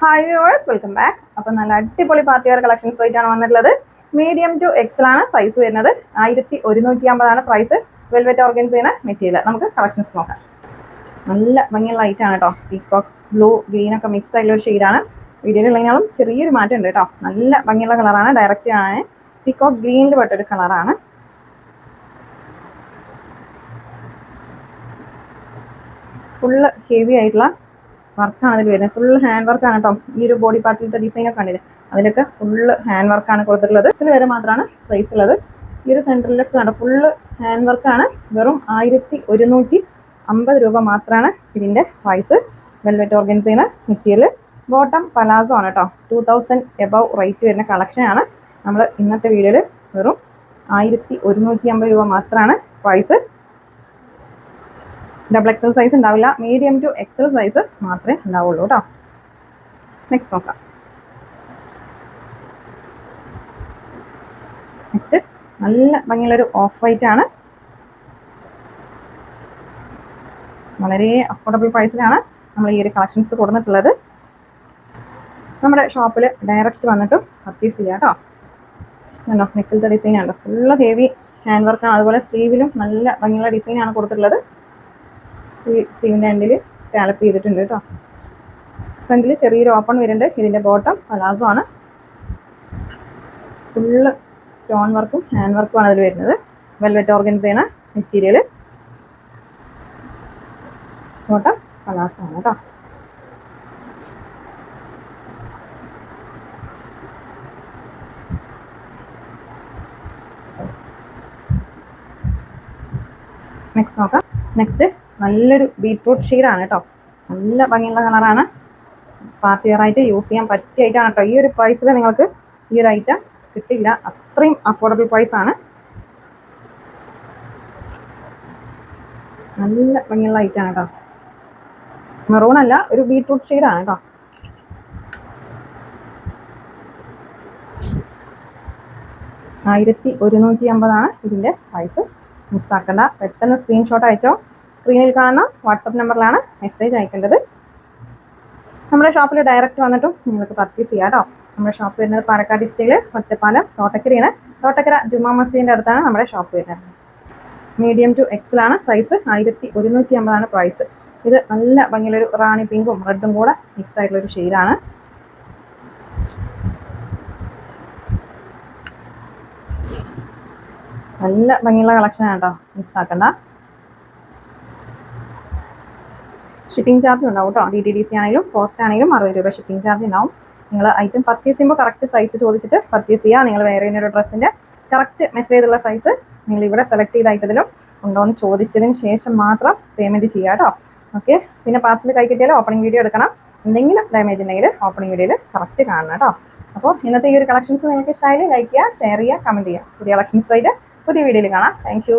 Hi viewers welcome back അപ്പോൾ നല്ല അടിപൊളി പാർട്ടി വെയർ കളക്ഷൻസ് ആയിട്ടാണ് വന്നിട്ടുള്ളത്. മീഡിയം ടു എക്സൽ ആണ് സൈസ് വരുന്നത്. ആയിരത്തി ഒരുന്നൂറ്റി അമ്പതാണ് പ്രൈസ് വെൽവെറ്റ് ഓർഗൻസീന മെറ്റീരിയൽ നമുക്ക് കളക്ഷൻസ് നോക്കാം. നല്ല ഭംഗിയുള്ള ലൈറ്റ് ആണ് കേട്ടോ പീക്കോക്ക് ബ്ലൂ ഗ്രീൻ ഒക്കെ മിക്സ് ആയിട്ടുള്ള ഒരു ഷെയ്ഡാണ് വീഡിയോയിലുള്ളതിനാലും ചെറിയൊരു മാറ്റം ഉണ്ട് കേട്ടോ നല്ല ഭംഗിയുള്ള കളറാണ് ഡയറക്റ്റ് ആണ്. പീക്കോക്ക് ഗ്രീനിൽ പെട്ടൊരു കളറാണ് ഫുള്ള് ഹെവി ആയിട്ടുള്ള വർക്കാണ് അതിൽ വരുന്നത്. ഫുൾ ഹാൻഡ് വർക്കാണ് കേട്ടോ ഈ ഒരു ബോഡി പാർട്ടിലത്തെ ഡിസൈൻ ഒക്കെ കണ്ടില്ലേ? അതിലൊക്കെ ഫുള്ള് ഹാൻഡ് വർക്കാണ് കൊടുത്തിട്ടുള്ളത്. ഇതിൽ വരെ മാത്രമാണ് പ്രൈസ് ഉള്ളത്. ഈ ഒരു സെന്ററിലൊക്കെ കണ്ടോ? ഫുള്ള് ഹാൻഡ് വർക്കാണ് വെറും ആയിരത്തി ഒരുന്നൂറ്റി അമ്പത് രൂപ മാത്രമാണ് ഇതിന്റെ price velvet organzina material bottom palazzo ആണ് കേട്ടോ ടു തൗസൻഡ് എബവ് റേറ്റ് വരുന്ന കളക്ഷനാണ് നമ്മൾ ഇന്നത്തെ വീഡിയോയിൽ വെറും ആയിരത്തി ഒരുന്നൂറ്റി അമ്പത് രൂപ മാത്രമാണ് പ്രൈസ് ഡബിൾ എക്സൽ സൈസ് ഉണ്ടാവില്ല. മീഡിയം ടു എക്സൽ സൈസ് മാത്രമേ ഉണ്ടാവുള്ളൂ കേട്ടോ നെക്സ്റ്റ് നോക്കാം. നെക്സ്റ്റ് നല്ല ഭംഗിയുള്ളൊരു ഓഫ് വൈറ്റ് ആണ്. വളരെ അഫോർഡബിൾ പ്രൈസിലാണ് നമ്മൾ ഈ ഒരു കളക്ഷൻസ് കൊടുത്തിട്ടുള്ളത്. നമ്മുടെ ഷോപ്പിൽ ഡയറക്റ്റ് വന്നിട്ട് പർച്ചേസ് ചെയ്യാം കേട്ടോ നെക്കിലത്തെ ഡിസൈൻ ആണ് ഫുള്ള് ഹെവി ഹാൻഡ് വർക്കാണ് അതുപോലെ സ്ലീവിലും നല്ല ഭംഗിയുള്ള ഡിസൈനാണ് കൊടുത്തിട്ടുള്ളത്. സ്ലീവിന്റെ എൻഡിൽ സ്കാലപ്പ് ചെയ്തിട്ടുണ്ട് കേട്ടോ. ഫ്രണ്ടിൽ ചെറിയൊരു ഓപ്പൺ വരുന്നുണ്ട്. ഇതിന്റെ ബോട്ടം പലാസോ ആണ് ഫുള്ള് സ്റ്റോൺ വർക്കും ഹാൻഡ് വർക്കും ആണ് അതിൽ വരുന്നത്. Velvet organza material bottom palazzo ആണ് കേട്ടോ. നെക്സ്റ്റ് നോക്കാം. നെക്സ്റ്റ് നല്ലൊരു ബീറ്റ്റൂട്ട് ഷെയ്ഡാണ് കേട്ടോ. നല്ല ഭംഗിയുള്ള കളറാണ്. പാർട്ടി വെയർ ആയിട്ട് യൂസ് ചെയ്യാൻ പറ്റിയ ഐറ്റമാണ് കേട്ടോ. ഈ ഒരു പ്രൈസിൽ നിങ്ങൾക്ക് ഈ ഒരു ഐറ്റം കിട്ടില്ല. അത്രയും അഫോർഡബിൾ പ്രൈസ് ആണ്. നല്ല ഭംഗിയുള്ള ഐറ്റമാണ് കേട്ടോ. മെറൂൺ അല്ല ഒരു ബീറ്റ്റൂട്ട് ഷെയ്ഡാണ് കേട്ടോ. ആയിരത്തി ഒരുന്നൂറ്റി അമ്പതാണ് ഇതിന്റെ പ്രൈസ് മിസ്സാക്കണ്ട. പെട്ടെന്ന് സ്ക്രീൻഷോട്ട് അയച്ചോ. സ്ക്രീനിൽ കാണുന്ന വാട്സപ്പ് നമ്പറിലാണ് മെസ്സേജ് അയക്കേണ്ടത്. നമ്മുടെ ഷോപ്പിൽ ഡയറക്റ്റ് വന്നിട്ടും നിങ്ങൾക്ക് പർച്ചേസ് ചെയ്യാം കേട്ടോ നമ്മുടെ ഷോപ്പ് വരുന്നത് പാലക്കാട് ഡിസ്ട്രിക്റ്റിൽ ഒറ്റപ്പാലം തോട്ടക്കരയാണ്. തോട്ടക്കര ജുമാ മസ്ജിദിന്റെ അടുത്താണ് നമ്മുടെ ഷോപ്പ് വരുന്നത്. മീഡിയം ടു എക്സലാണ് സൈസ് ആയിരത്തി ഒരുന്നൂറ്റി അമ്പതാണ് പ്രൈസ് ഇത് നല്ല ഭംഗിയുള്ളൊരു റാണി പിങ്കും റെഡും കൂടെ മിക്സ് ആയിട്ടുള്ളൊരു ഷെയ്ഡാണ് നല്ല ഭംഗിയുള്ള കളക്ഷനാണ് കേട്ടോ മിസ്സാക്കണ്ട ഷിപ്പിംഗ് ചാർജ് ഉണ്ടാവും കേട്ടോ ഡി ടി ഡി സി ആണെങ്കിലും പോസ്റ്റ് ആണെങ്കിലും അറുപത് രൂപ ഷിപ്പിംഗ് ചാർജ് ഉണ്ടാവും. നിങ്ങൾ ഐറ്റം പർച്ചേസ് ചെയ്യുമ്പോൾ കറക്റ്റ് സൈസ് ചോദിച്ചിട്ട് പർച്ചേസ് ചെയ്യുക നിങ്ങൾ വേറെ ഒരു ഡ്രസ്സിന്റെ കറക്റ്റ് മെഷർ ചെയ്തുള്ള സൈസ് നിങ്ങൾ ഇവിടെ സെലക്ട് ചെയ്ത ഐറ്റത്തിലും ഉണ്ടോ എന്ന് ചോദിച്ചതിന് ശേഷം മാത്രം പേയ്മെന്റ് ചെയ്യുക കേട്ടോ ഓക്കെ പിന്നെ പാർസൽ കൈ കിട്ടിയാൽ ഓപ്പണിംഗ് വീഡിയോ എടുക്കണം. എന്തെങ്കിലും ഡാമേജ് ഉണ്ടെങ്കിൽ ഓപ്പണിംഗ് വീഡിയോയിൽ കറക്റ്റ് കാണണം കേട്ടോ അപ്പോൾ ഇന്നത്തെ ഈ ഒരു കളക്ഷൻസ് നിങ്ങൾക്ക് ഇഷ്ടമായാലും ലൈക്ക് ചെയ്യുക ഷെയർ ചെയ്യുക കമന്റ് ചെയ്യുക പുതിയ കളക്ഷൻസ് ആയിട്ട് പുതിയ വീഡിയോയിൽ കാണാം. താങ്ക്